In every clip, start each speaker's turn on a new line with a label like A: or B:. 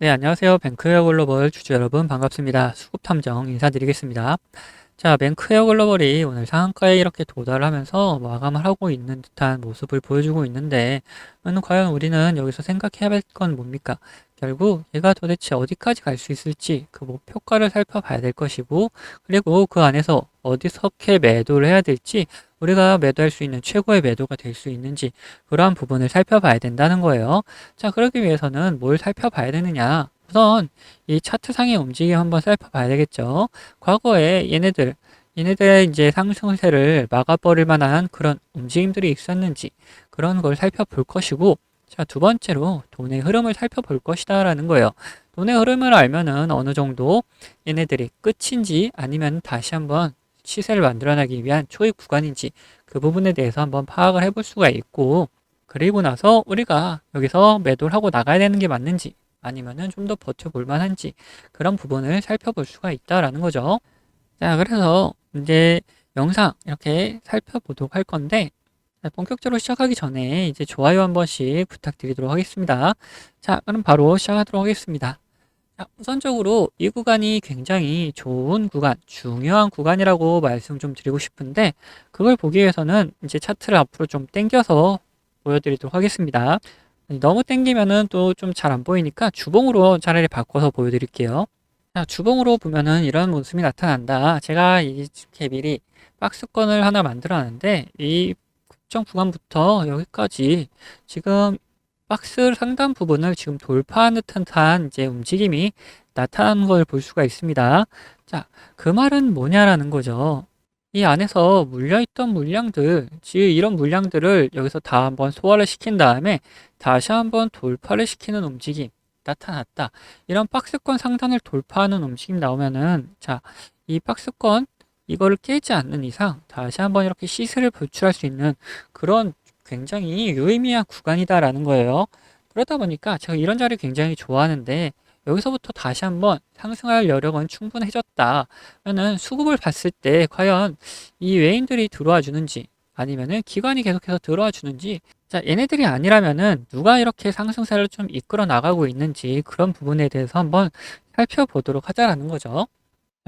A: 네, 안녕하세요. 뱅크웨어 글로벌 주주 여러분 반갑습니다. 수급 탐정 인사드리겠습니다. 자, 뱅크웨어 글로벌이 오늘 상한가에 이렇게 도달하면서 마감을 하고 있는 듯한 모습을 보여주고 있는데, 음, 과연 우리는 여기서 생각해야 할 건 뭡니까? 결국 얘가 도대체 어디까지 갈 수 있을지 그 목표가를 살펴봐야 될 것이고, 그리고 그 안에서 어디서게 매도를 해야 될지, 우리가 매도할 수 있는 최고의 매도가 될 수 있는지, 그러한 부분을 살펴봐야 된다는 거예요. 자, 그러기 위해서는 뭘 살펴봐야 되느냐? 우선 이 차트상의 움직임 한번 살펴봐야 되겠죠. 과거에 얘네들, 얘네들의 이제 상승세를 막아버릴 만한 그런 움직임들이 있었는지 그런 걸 살펴볼 것이고, 자, 두 번째로 돈의 흐름을 살펴볼 것이다 라는 거예요. 돈의 흐름을 알면은 어느 정도 얘네들이 끝인지 아니면 다시 한번 시세를 만들어내기 위한 초입 구간인지 그 부분에 대해서 한번 파악을 해볼 수가 있고, 그리고 나서 우리가 여기서 매도를 하고 나가야 되는 게 맞는지 아니면은 좀 더 버텨볼 만한지 그런 부분을 살펴볼 수가 있다라는 거죠. 자, 그래서 이제 영상 이렇게 살펴보도록 할 건데 자, 본격적으로 시작하기 전에 이제 좋아요 한 번씩 부탁드리도록 하겠습니다. 자, 그럼 바로 시작하도록 하겠습니다. 자, 우선적으로 이 구간이 굉장히 좋은 구간, 중요한 구간이라고 말씀 좀 드리고 싶은데 그걸 보기 위해서는 이제 차트를 앞으로 좀 당겨서 보여드리도록 하겠습니다. 너무 땡기면은 또 좀 잘 안 보이니까 주봉으로 차라리 바꿔서 보여드릴게요. 자, 주봉으로 보면은 이런 모습이 나타난다. 제가 이렇게 미리 박스권을 하나 만들어 놨는데 이 특정 구간부터 여기까지 지금 박스 상단 부분을 지금 돌파하는 듯한 이제 움직임이 나타나는 걸볼 수가 있습니다. 자, 그 말은 뭐냐라는 거죠. 이 안에서 물려있던 물량들, 즉 이런 물량들을 여기서 다 한번 소화를 시킨 다음에 다시 한번 돌파를 시키는 움직임 나타났다. 이런 박스권 상단을 돌파하는 움직임 나오면은 자, 이 박스권 이거를 깨지 않는 이상 다시 한번 이렇게 시세를 불출할 수 있는 그런 굉장히 유의미한 구간이다라는 거예요. 그러다 보니까 제가 이런 자리 굉장히 좋아하는데 여기서부터 다시 한번 상승할 여력은 충분해졌다. 면 수급을 봤을 때 과연 이 외인들이 들어와 주는지 아니면은 기관이 계속해서 들어와 주는지 자 얘네들이 아니라면은 누가 이렇게 상승세를 좀 이끌어 나가고 있는지 그런 부분에 대해서 한번 살펴보도록 하자라는 거죠.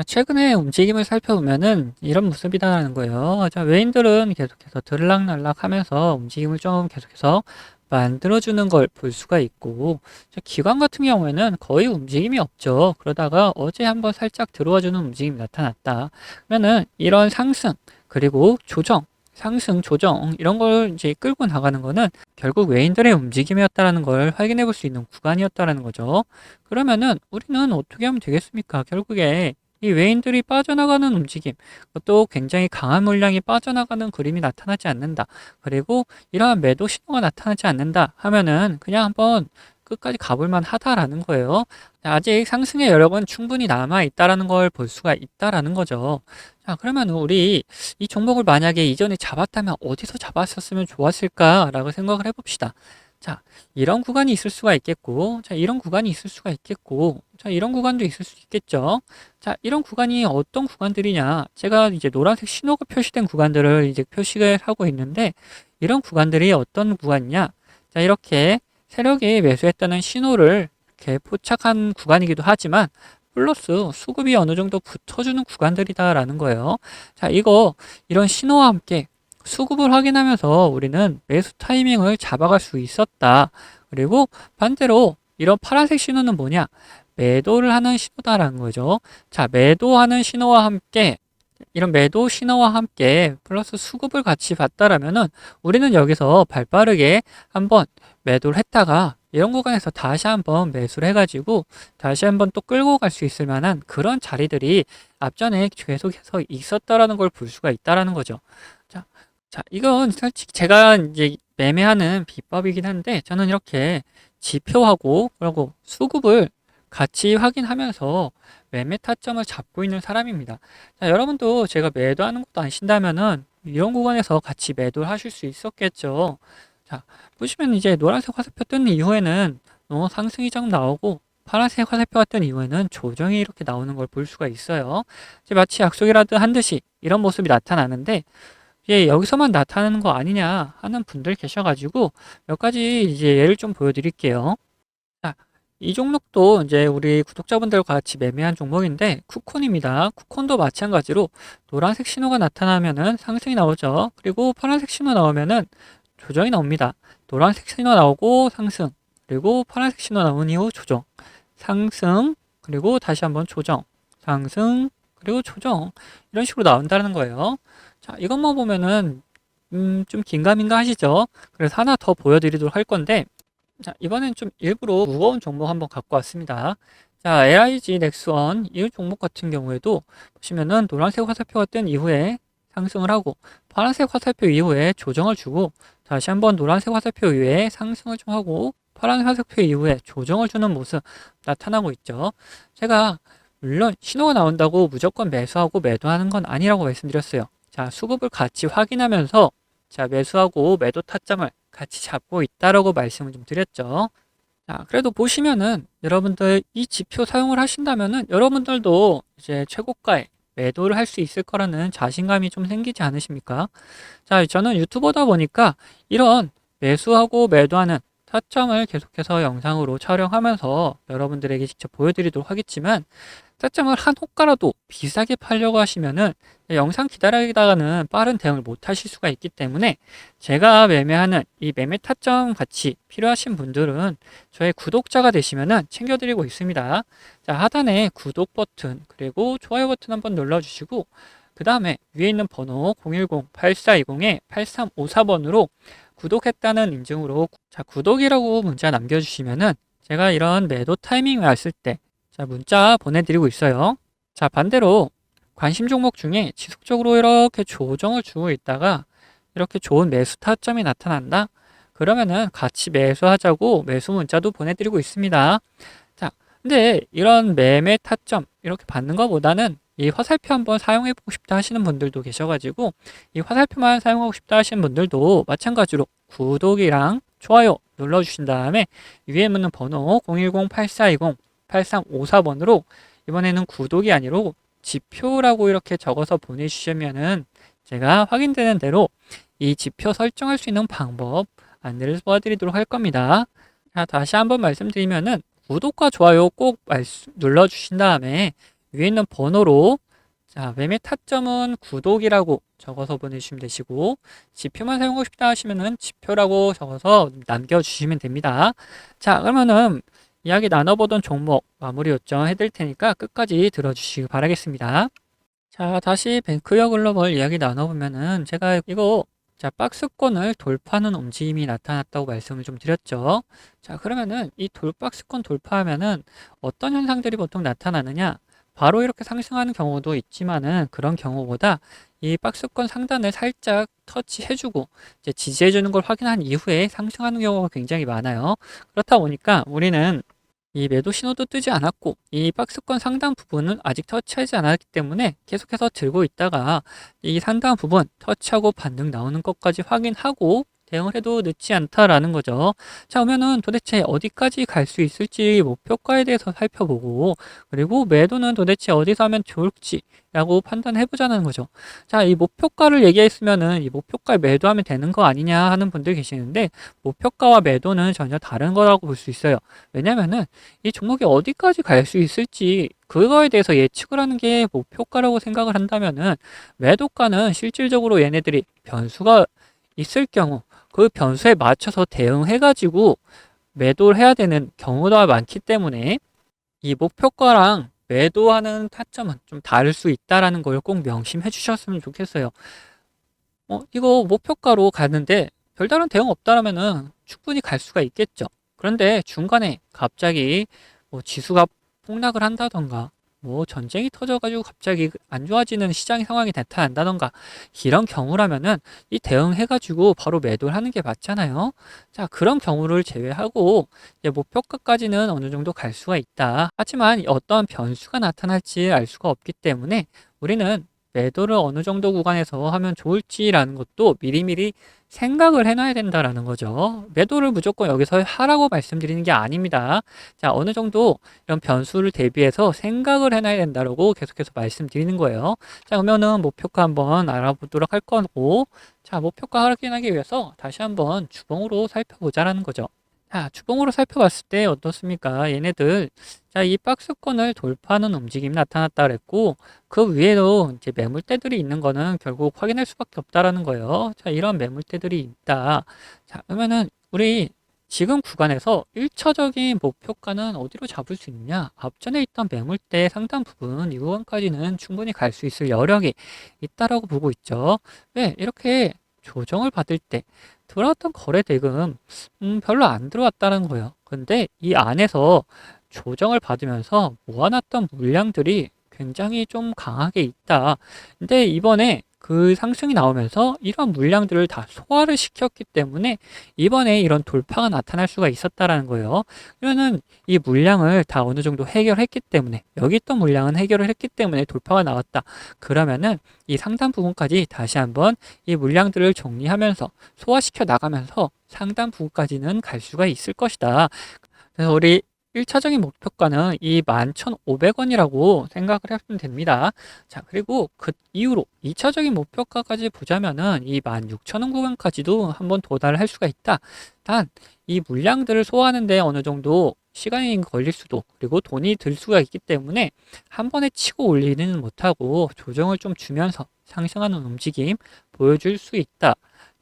A: 자, 최근에 움직임을 살펴보면은 이런 모습이다라는 거예요. 자, 외인들은 계속해서 들락날락 하면서 움직임을 좀 계속해서 만들어주는 걸 볼 수가 있고 기관 같은 경우에는 거의 움직임이 없죠. 그러다가 어제 한번 살짝 들어와주는 움직임이 나타났다. 그러면은 이런 상승 그리고 조정 상승, 조정 이런 걸 이제 끌고 나가는 거는 결국 외인들의 움직임이었다라는 걸 확인해 볼 수 있는 구간이었다라는 거죠. 그러면은 우리는 어떻게 하면 되겠습니까? 결국에 이 외인들이 빠져나가는 움직임, 그것도 굉장히 강한 물량이 빠져나가는 그림이 나타나지 않는다. 그리고 이러한 매도 신호가 나타나지 않는다 하면은 그냥 한번 끝까지 가볼만 하다라는 거예요. 아직 상승의 여력은 충분히 남아 있다라는 걸 볼 수가 있다라는 거죠. 자, 그러면 우리 이 종목을 만약에 이전에 잡았다면 어디서 잡았었으면 좋았을까라고 생각을 해봅시다. 자, 이런 구간이 있을 수가 있겠고, 자, 이런 구간이 있을 수가 있겠고, 자, 이런 구간도 있을 수 있겠죠. 자, 이런 구간이 어떤 구간들이냐. 제가 이제 노란색 신호가 표시된 구간들을 이제 표시를 하고 있는데, 이런 구간들이 어떤 구간이냐. 자, 이렇게 세력이 매수했다는 신호를 이렇게 포착한 구간이기도 하지만, 플러스 수급이 어느 정도 붙어주는 구간들이다라는 거예요. 자, 이거, 이런 신호와 함께 수급을 확인하면서 우리는 매수 타이밍을 잡아갈 수 있었다. 그리고 반대로 이런 파란색 신호는 뭐냐? 매도를 하는 신호다라는 거죠. 자, 매도하는 신호와 함께 이런 매도 신호와 함께 플러스 수급을 같이 봤다라면은 우리는 여기서 발 빠르게 한번 매도를 했다가 이런 구간에서 다시 한번 매수를 해가지고 다시 한번 또 끌고 갈 수 있을 만한 그런 자리들이 앞전에 계속해서 있었다라는 걸 볼 수가 있다라는 거죠. 자, 자, 이건 솔직히 제가 이제 매매하는 비법이긴 한데 저는 이렇게 지표하고 그리고 수급을 같이 확인하면서 매매 타점을 잡고 있는 사람입니다. 자, 여러분도 제가 매도하는 것도 아신다면은 이런 구간에서 같이 매도를 하실 수 있었겠죠. 자, 보시면 이제 노란색 화살표 뜬 이후에는 어, 상승 이정 나오고 파란색 화살표가 뜬 이후에는 조정이 이렇게 나오는 걸 볼 수가 있어요. 마치 약속이라도 한 듯이 이런 모습이 나타나는데 예, 여기서만 나타나는 거 아니냐 하는 분들 계셔가지고 몇 가지 이제 예를 좀 보여드릴게요. 자, 이 종목도 이제 우리 구독자분들과 같이 매매한 종목인데 쿠콘입니다. 쿠콘도 마찬가지로 노란색 신호가 나타나면은 상승이 나오죠. 그리고 파란색 신호 나오면은 조정이 나옵니다. 노란색 신호 나오고 상승, 그리고 파란색 신호 나온 이후 조정, 상승, 그리고 다시 한번 조정, 상승, 그리고 조정 이런 식으로 나온다는 거예요. 자, 이것만 보면은 음, 좀 긴가민가 하시죠? 그래서 하나 더 보여드리도록 할 건데 자, 이번엔 좀 일부러 무거운 종목 한번 갖고 왔습니다. 자, LIG 넥스원 이 종목 같은 경우에도 보시면은 노란색 화살표가 뜬 이후에 상승을 하고 파란색 화살표 이후에 조정을 주고 다시 한번 노란색 화살표 이후에 상승을 좀 하고 파란색 화살표 이후에 조정을 주는 모습 나타나고 있죠. 제가 물론 신호가 나온다고 무조건 매수하고 매도하는 건 아니라고 말씀드렸어요. 자, 수급을 같이 확인하면서 자, 매수하고 매도 타점을 같이 잡고 있다라고 말씀을 좀 드렸죠. 자, 그래도 보시면은 여러분들 이 지표 사용을 하신다면은 여러분들도 이제 최고가에 매도를 할 수 있을 거라는 자신감이 좀 생기지 않으십니까? 자, 저는 유튜버다 보니까 이런 매수하고 매도하는 타점을 계속해서 영상으로 촬영하면서 여러분들에게 직접 보여드리도록 하겠지만 타점을 한 호가라도 비싸게 팔려고 하시면은 영상 기다리다가는 빠른 대응을 못 하실 수가 있기 때문에 제가 매매하는 이 매매 타점 같이 필요하신 분들은 저의 구독자가 되시면은 챙겨드리고 있습니다. 자, 하단에 구독 버튼 그리고 좋아요 버튼 한번 눌러주시고 그 다음에 위에 있는 번호 010-8420-8354번으로 구독했다는 인증으로 자 구독이라고 문자 남겨주시면은 제가 이런 매도 타이밍을 왔을 때 자, 문자 보내드리고 있어요. 자, 반대로 관심 종목 중에 지속적으로 이렇게 조정을 주고 있다가 이렇게 좋은 매수 타점이 나타난다? 그러면은 같이 매수하자고 매수 문자도 보내드리고 있습니다. 자, 근데 이런 매매 타점 이렇게 받는 것보다는 이 화살표 한번 사용해 보고 싶다 하시는 분들도 계셔가지고 이 화살표만 사용하고 싶다 하시는 분들도 마찬가지로 구독이랑 좋아요 눌러주신 다음에 위에 묻는 번호 010-8420 8354번으로 이번에는 구독이 아니고 지표라고 이렇게 적어서 보내주시면은 제가 확인되는 대로 이 지표 설정할 수 있는 방법 안내를 도와드리도록 할 겁니다. 자, 다시 한번 말씀드리면은 구독과 좋아요 꼭 눌러주신 다음에 위에 있는 번호로 자, 매매 타점은 구독이라고 적어서 보내주시면 되시고 지표만 사용하고 싶다 하시면은 지표라고 적어서 남겨주시면 됩니다. 자, 그러면은 이야기 나눠보던 종목 마무리 요청 해드릴 테니까 끝까지 들어주시기 바라겠습니다. 자, 다시 뱅크여 글로벌 이야기 나눠보면은 제가 이거 자, 박스권을 돌파하는 움직임이 나타났다고 말씀을 좀 드렸죠. 자, 그러면은 이 돌박스권 돌파하면은 어떤 현상들이 보통 나타나느냐? 바로 이렇게 상승하는 경우도 있지만은 그런 경우보다 이 박스권 상단을 살짝 터치해주고 이제 지지해주는 걸 확인한 이후에 상승하는 경우가 굉장히 많아요. 그렇다 보니까 우리는 이 매도 신호도 뜨지 않았고 이 박스권 상단 부분은 아직 터치하지 않았기 때문에 계속해서 들고 있다가 이 상단 부분 터치하고 반등 나오는 것까지 확인하고 대응을 해도 늦지 않다라는 거죠. 자, 그러면은 도대체 어디까지 갈 수 있을지 목표가에 대해서 살펴보고 그리고 매도는 도대체 어디서 하면 좋을지라고 판단해 보자는 거죠. 자, 이 목표가를 얘기했으면은 이 목표가에 매도하면 되는 거 아니냐 하는 분들 계시는데 목표가와 매도는 전혀 다른 거라고 볼 수 있어요. 왜냐면은 이 종목이 어디까지 갈 수 있을지 그거에 대해서 예측을 하는 게 목표가라고 생각을 한다면은 매도가는 실질적으로 얘네들이 변수가 있을 경우 그 변수에 맞춰서 대응해가지고 매도를 해야 되는 경우가 많기 때문에 이 목표가랑 매도하는 타점은 좀 다를 수 있다라는 걸 꼭 명심해 주셨으면 좋겠어요. 어, 이거 목표가로 가는데 별다른 대응 없다라면은 충분히 갈 수가 있겠죠. 그런데 중간에 갑자기 뭐 지수가 폭락을 한다던가 뭐 전쟁이 터져가지고 갑자기 그안 좋아지는 시장 상황이 나타난다던가 이런 경우라면은 이 대응해가지고 바로 매도를 하는 게 맞잖아요. 자 그런 경우를 제외하고 이제 목표가까지는 어느 정도 갈 수가 있다. 하지만 어떤 변수가 나타날지 알 수가 없기 때문에 우리는 매도를 어느 정도 구간에서 하면 좋을지라는 것도 미리미리 생각을 해놔야 된다라는 거죠. 매도를 무조건 여기서 하라고 말씀드리는 게 아닙니다. 자, 어느 정도 이런 변수를 대비해서 생각을 해놔야 된다라고 계속해서 말씀드리는 거예요. 자, 그러면은 목표가 한번 알아보도록 할 거고, 자, 목표가 확인하기 위해서 다시 한번 주봉으로 살펴보자라는 거죠. 자, 주봉으로 살펴봤을 때 어떻습니까? 얘네들, 자, 이 박스권을 돌파하는 움직임이 나타났다 그랬고, 그 위에도 이제 매물대들이 있는 거는 결국 확인할 수밖에 없다라는 거예요. 자, 이런 매물대들이 있다. 자, 그러면은 우리 지금 구간에서 1차적인 목표가는 어디로 잡을 수 있느냐? 앞전에 있던 매물대 상당 부분 이 구간까지는 충분히 갈 수 있을 여력이 있다라고 보고 있죠. 왜? 이렇게 조정을 받을 때 들어왔던 거래 대금 음, 별로 안 들어왔다는 거예요. 근데 이 안에서 조정을 받으면서 모아놨던 물량들이 굉장히 좀 강하게 있다. 근데 이번에 그 상승이 나오면서 이런 물량들을 다 소화를 시켰기 때문에 이번에 이런 돌파가 나타날 수가 있었다라는 거예요. 그러면은 이 물량을 다 어느 정도 해결했기 때문에 여기 있던 물량은 해결을 했기 때문에 돌파가 나왔다. 그러면은 이 상단 부분까지 다시 한번 이 물량들을 정리하면서 소화시켜 나가면서 상단 부분까지는 갈 수가 있을 것이다. 그래서 우리 1차적인 목표가는 이 11,500원이라고 생각을 하시면 됩니다. 자, 그리고 그 이후로 2차적인 목표가까지 보자면은 이 16,000원 구간까지도 한번 도달할 수가 있다. 단, 이 물량들을 소화하는데 어느 정도 시간이 걸릴 수도 그리고 돈이 들 수가 있기 때문에 한 번에 치고 올리는 못하고 조정을 좀 주면서 상승하는 움직임 보여줄 수 있다.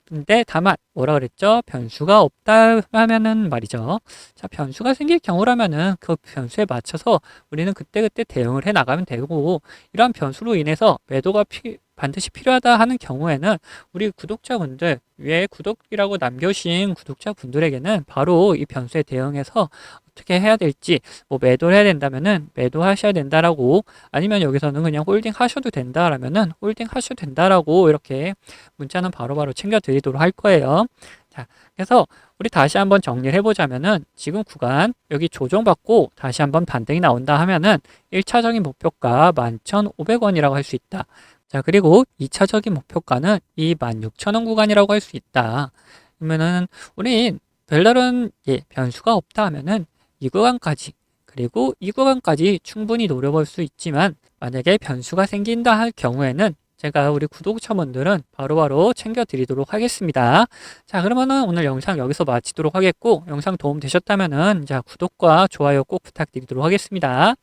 A: 근데 다만 뭐라 그랬죠? 변수가 없다 하면은 말이죠. 자, 변수가 생길 경우라면은 그 변수에 맞춰서 우리는 그때그때 대응을 해 나가면 되고 이러한 변수로 인해서 매도가 피, 반드시 필요하다 하는 경우에는 우리 구독자분들 위에 구독이라고 남겨주신 구독자분들에게는 바로 이 변수에 대응해서 어떻게 해야 될지 뭐 매도를 해야 된다면은 매도하셔야 된다라고 아니면 여기서는 그냥 홀딩 하셔도 된다라면은 홀딩 하셔도 된다라고 이렇게 문자는 바로바로 챙겨 드리도록 할 거예요. 자, 그래서 우리 다시 한번 정리를 해보자면은 지금 구간 여기 조정받고 다시 한번 반등이 나온다 하면은 1차적인 목표가 11,500원이라고 할 수 있다. 자, 그리고 2차적인 목표가는 이 16,000원 구간이라고 할 수 있다. 그러면은 우린 별다른 예, 변수가 없다 하면은 이 구간까지 그리고 이 구간까지 충분히 노려볼 수 있지만 만약에 변수가 생긴다 할 경우에는 제가 우리 구독자분들은 바로바로 챙겨드리도록 하겠습니다. 자, 그러면은 오늘 영상 여기서 마치도록 하겠고, 영상 도움 되셨다면은, 자, 구독과 좋아요 꼭 부탁드리도록 하겠습니다.